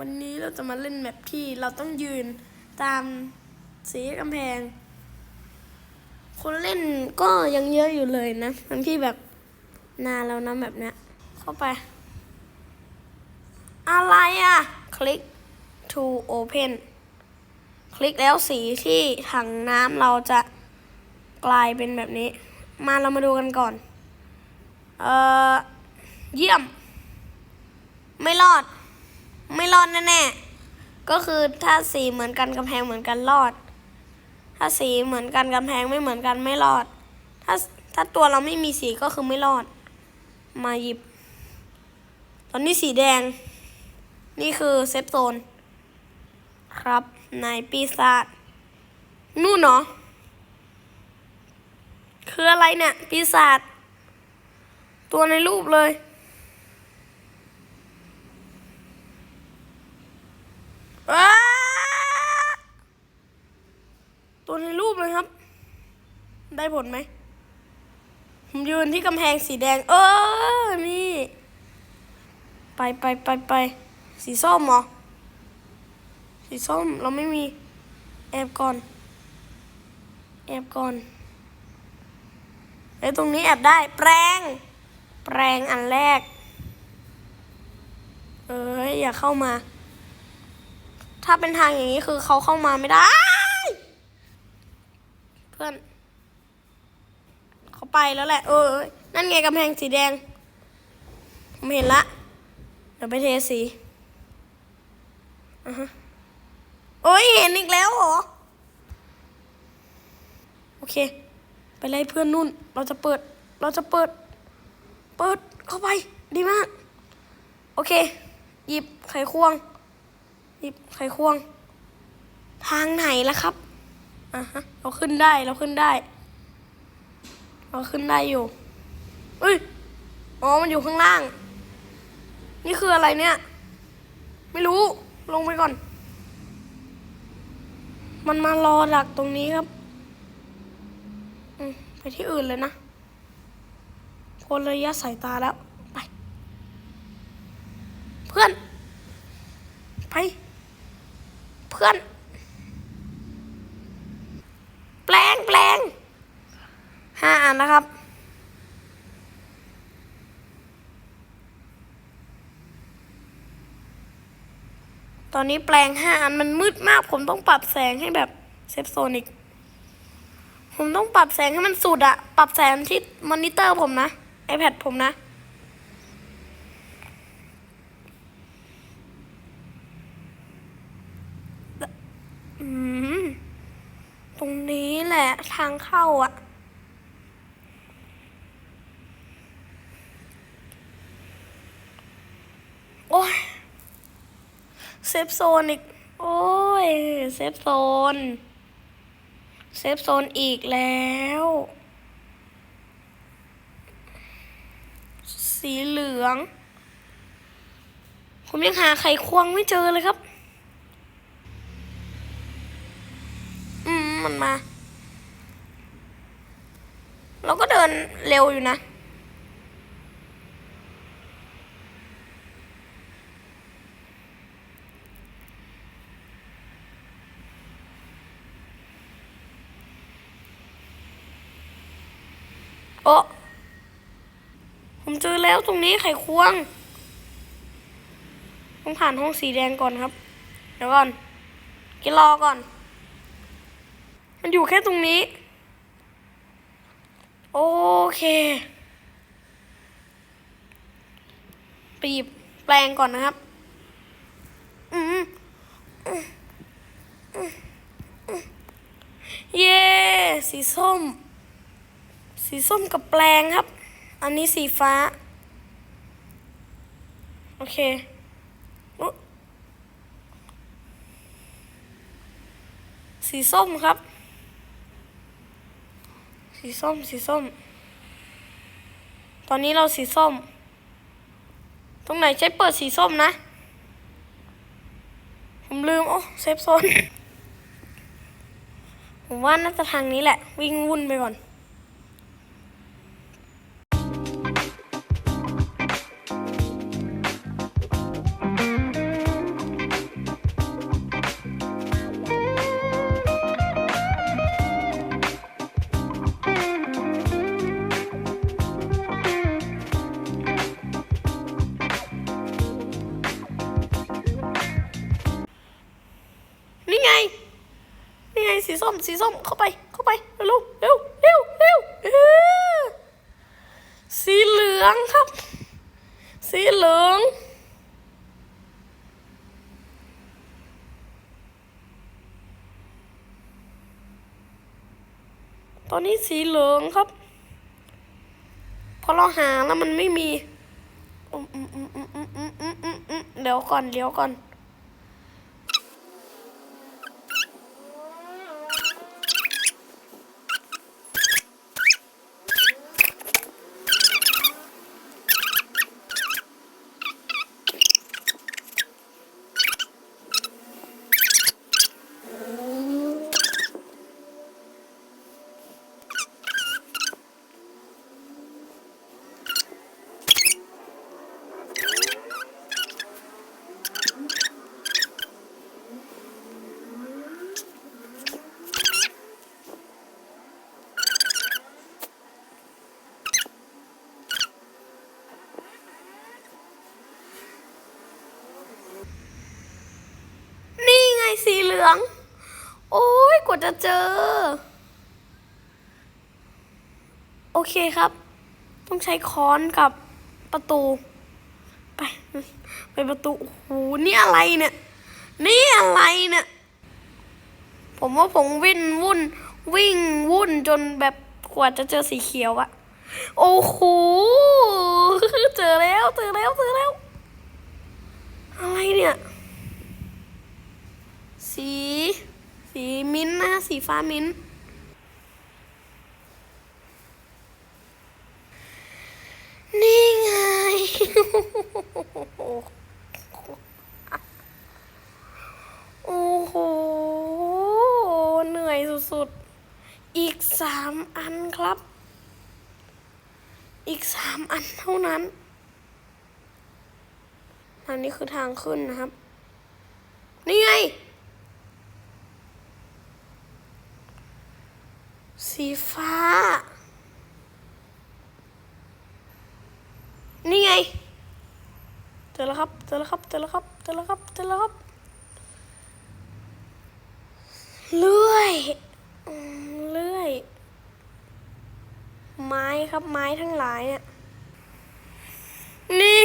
วันนี้เราจะมาเล่นแบบที่เราต้องยืนตามสีกำแพง คนเล่นก็ยังเยอะอยู่เลยนะ ทั้งที่แบบนานแล้วนะแบบเนี้ย เข้าไป อะไรอะ คลิก to open คลิกแล้วสีที่ถังน้ำเราจะกลายเป็นแบบนี้ มาเรามาดูกันก่อน เออเยี่ยม ไม่รอด ไม่รอดแน่ๆ ก็คือถ้าสีเหมือนกันกำแพงเหมือนกันรอด ถ้าสีเหมือนกันกำแพงไม่เหมือนกันไม่รอด ถ้าถ้าตัวเราไม่มีสีก็คือไม่รอด มาหยิบ ตอนนี้สีแดง นี่คือเซฟโซน ครับในปีศาจนู่นเนาะคืออะไรเนี่ยปีศาจตัวในรูปเลย อ้าตัวในรูปเลยครับ ได้ผลไหมผมยืนที่กำแพงสีแดง เออ นี่ ไปไปไปไป สีส้มเหรอ สีส้มเราไม่มี แอบก่อน แอบก่อนไอ้ยตรงนี้แอบได้ แปรง แปรงอันแรก เอ้ยอย่าเข้ามา ถ้าเป็นทางอย่างนี้คือเขาเข้ามาไม่ได้ เพื่อน เขา ไปแล้วแหละ เออ นั่นไงกำแพงสีแดง ผมเห็นละ เดี๋ยวไปเทสีอ่าฮะโอ้ยเห็นอีกแล้วเหรอ โอเค ไปไล่เพื่อนนุ่น เราจะเปิด เราจะเปิด เปิดเข้าไป ดีมาก โอเค หยิบไขควง หยิบไขควง ทางไหนล่ะครับ อะฮะ เราขึ้นได้ เราขึ้นได้ เราขึ้นได้อยู่เอ้ย อ๋อ มันอยู่ข้างล่าง นี่คืออะไรเนี่ย ไม่รู้ ลงไปก่อน มันมารอดักตรงนี้ครับไปที่อื่นเลยนะพ้นระยะสายตาแล้ว ไป เพื่อน ไป เพื่อน แปลงแปลง ห้าอันนะครับ ตอนนี้แปลงห้าอันมันมืดมาก ผมต้องปรับแสงให้แบบเซฟโซนิก ผมต้องปรับแสงให้มันสุดอะปรับแสงที่มอนิเตอร์ผมนะ iPad ผมนะตรงนี้แหละทางเข้าอะ อ้ยเซฟโซนอีก โอ้ยเซฟโซน เซฟโซนอีกแล้ว สีเหลือง ผมยังหาไขควงไม่เจอเลยครับ อืม มันมา เราก็เดินเร็วอยู่นะ โอ้ผมเจอแล้วตรงนี้ไขควง ต้องผ่านห้องสีแดงก่อนครับ เดี๋ยวก่อนกินรอก่อน มันอยู่แค่ตรงนี้ โอเค ไปหยิบแปลงก่อนนะครับ อืมอืมอืมอืมเย้ สีส้ม สีส้มกับแปลงครับ อันนี้สีฟ้า โอเคสีส้มครับ สีส้ม สีส้ม ตอนนี้เราสีส้ม ตรงไหนใช้เปิดสีส้มนะ ผมลืม โอ้ เซฟโซน ผมว่าน่าจะทางนี้แหละ วิ่งวุ่นไปก่อน ส้มสีส้มเข้าไปเข้าไปเร็วเร็วเร็วเร็วสีเหลืองครับ สีเหลืองตอนนี้สีเหลืองครับ พอเราหาแล้วมันไม่มี เดี๋ยวก่อนเดี๋ยวก่อน เจอ โอเคครับ ต้องใช้ค้อนกับประตู ไป ไปประตู โอ้โห นี่อะไรเนี่ย นี่อะไรเนี่ย ผมว่าผมวิ่งวุ่น วิ่งวุ่นจนแบบกว่าจะเจอสีเขียวอะโอ้โห เจอแล้ว เจอแล้ว เจอแล้ว อะไรเนี่ย สี สีมิ้น สีฟ้ามิ้น นี่ไง โอ้โห เหนื่อยสุดๆ อีกสามอันครับ อีกสามอันเท่านั้น อันนี้คือทางขึ้นนะครับ นี่ไง สีฟ้า นี่ไงเจอแล้วครับเจอแล้วครับเจอแล้วครับเจอแล้วครับเจอแล้วครับเลื่อยเลื่อย ไม้ครับไม้ทั้งหลายเนี่ยนี่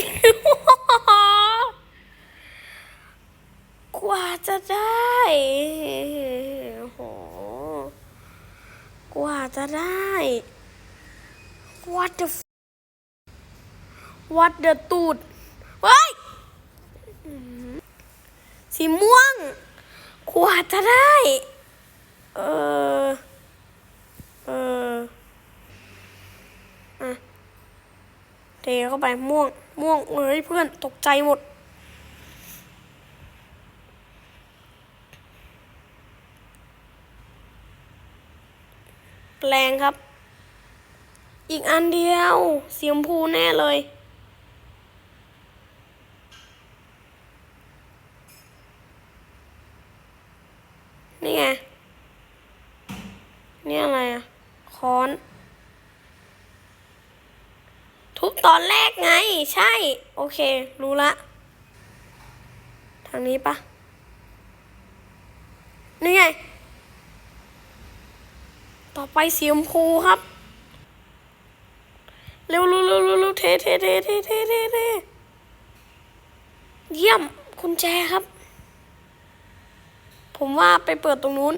กว่าจะได้ กว่าจะได้ what the what the ตูดเฮ้ย สีม่วง กว่าจะได้ เออ เอออะเทเข้าไปม่วง ม่วงเฮ้ยเพื่อนตกใจหมด แปลงครับ อีกอันเดียวเสีชมพูแน่เลย นี่ไง นี่อะไรอะค้อน ทุบตอนแรกไง ใช่ โอเค รู้ละ ทางนี้ปะนี่ไง ต่อไปสีชมพูครับ เร็วเร็วเร็วเร็วเทเทเทเทเทเทเทเยี่ยมกุญแจครับ ผมว่าไปเปิดตรงนู้น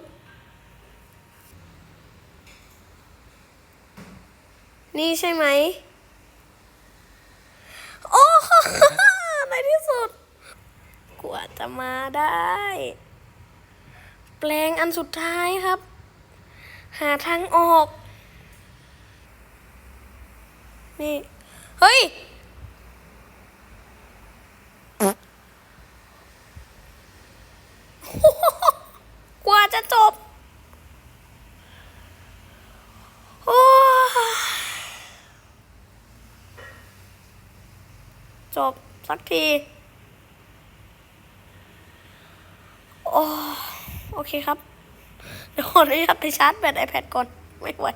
นี่ใช่ไหม โอ้ในที่สุดกว่าจะมาได้ แปลงอันสุดท้ายครับ หาทางออก นี่ เฮ้ย กว่าจะจบ โอ้จบ สักที โอ้ โอเคครับ เดี๋ยวขออนุญาตไปชาร์จแบต iPad ก่อน ไม่ไหว